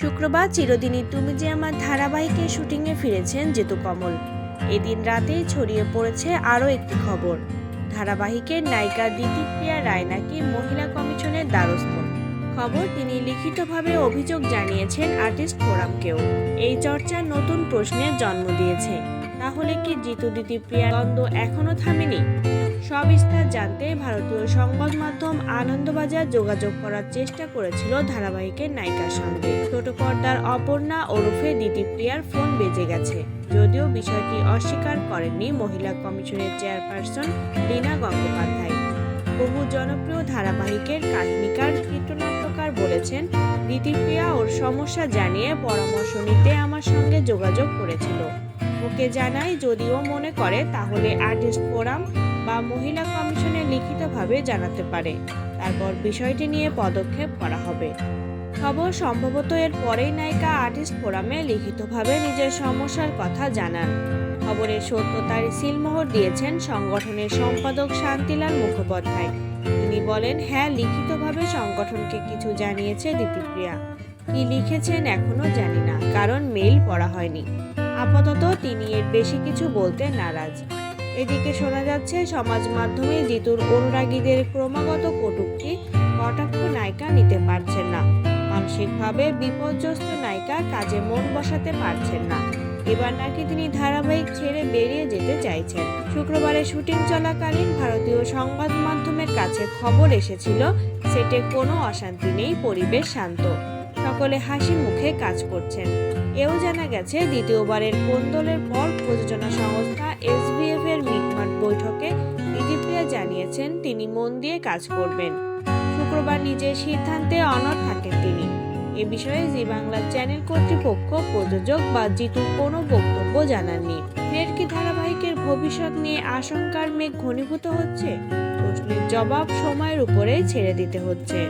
শুক্রবার চিরদিনই তুমি যে আমার ধারাবাহিকে শুটিংয়ে ফিরেছেন যেতু কমল। এদিন রাতেই ছড়িয়ে পড়েছে আরও একটি খবর। ধারাবাহিকের নায়িকা দিতিপ্রিয়া রায় নাকি মহিলা কমিশনের দ্বারস্থ। খবর তিনি লিখিতভাবে অভিযোগ জানিয়েছেন আর্টিস্ট ফোরামকেও। এই চর্চা নতুন প্রশ্নের জন্ম দিয়েছে। তাহলে কি জিতু দিতিপ্রিয়া দ্বন্দ্ব এখনও থামেনি? সবিস্তার জানতে ভারতীয় সংবাদ মাধ্যম আনন্দবাজার যোগাযোগ করার চেষ্টা করেছিল ধারাবাহিকের নায়িকার সঙ্গে। ছোট পর্দার অপর্ণা ওরফে দিতিপ্রিয়ার ফোন বেজে গেছে। যদিও বিষয়টি অস্বীকার করেননি মহিলা কমিশনের চেয়ারপারসন লীনা গঙ্গোপাধ্যায়। বহু জনপ্রিয় ধারাবাহিকের কাহিনীকার চিত্রনাট্যকার বলেছেন দিতিপ্রিয়া ওর সমস্যা জানিয়ে পরামর্শ নিতে আমার সঙ্গে যোগাযোগ করেছিল। ওকে জানাই, যদিও মনে করে তাহলে আর্টিস্ট ফোরাম বা মহিলা কমিশনে লিখিতভাবে জানাতে পারে। তারপর বিষয়টি নিয়ে পদক্ষেপ করা হবে। খবর সম্ভবত এর পরেই নায়িকা আর্টিস্ট ফোরামে লিখিতভাবে নিজের সমস্যার কথা জানান। খবরের সত্যতার সিলমোহর দিয়েছেন সংগঠনের সম্পাদক শান্তিলাল মুখোপাধ্যায়। তিনি বলেন হ্যাঁ লিখিতভাবে সংগঠনকে কিছু জানিয়েছে দিতিপ্রিয়া কি লিখেছেন এখনও জানি না, কারণ মেইল পড়া হয়নি। আপাতত তিনি এর বেশি কিছু বলতে নারাজ। এদিকে শোনা যাচ্ছে, সমাজ মাধ্যমে জিতুর অনুরাগীদের ক্রমাগত কটূক্তি কটাক্ষ নায়িকা নিতে পারছেন না। মানসিকভাবে বিপর্যস্ত নায়িকা কাজে মন বসাতে পারছেন না। এবার নাকি তিনি ধারাবাহিক ছেড়ে বেরিয়ে যেতে চাইছেন। শুক্রবারে শুটিং চলাকালীন ভারতীয় সংবাদ মাধ্যমের কাছে খবর এসেছিল, সেটে কোনো অশান্তি নেই, পরিবেশ শান্ত। সকলে হাসি মুখে কাজ করছেন। এও জানা গেছে, দ্বিতীয়বারের কোন্দলের পর প্রযোজনা সংস্থা এসবিএফ এর মিটমাট বৈঠকে দিদিপ্রিয়া জানিয়েছেন, তিনি মন দিয়ে কাজ করবেন। শুক্রবার নিজের সিদ্ধান্তে অনড় থাকেন তিনি। এ বিষয়ে জি বাংলা চ্যানেল কর্তৃপক্ষ প্রযোজক বা জিতুর কোনো বক্তব্য জানাননি। ফের কি ধারাবাহিকের ভবিষ্যৎ নিয়ে আশঙ্কার মেঘ ঘনীভূত হচ্ছে? প্রশ্নের জবাব সময়ের উপরেই ছেড়ে দিতে হচ্ছে।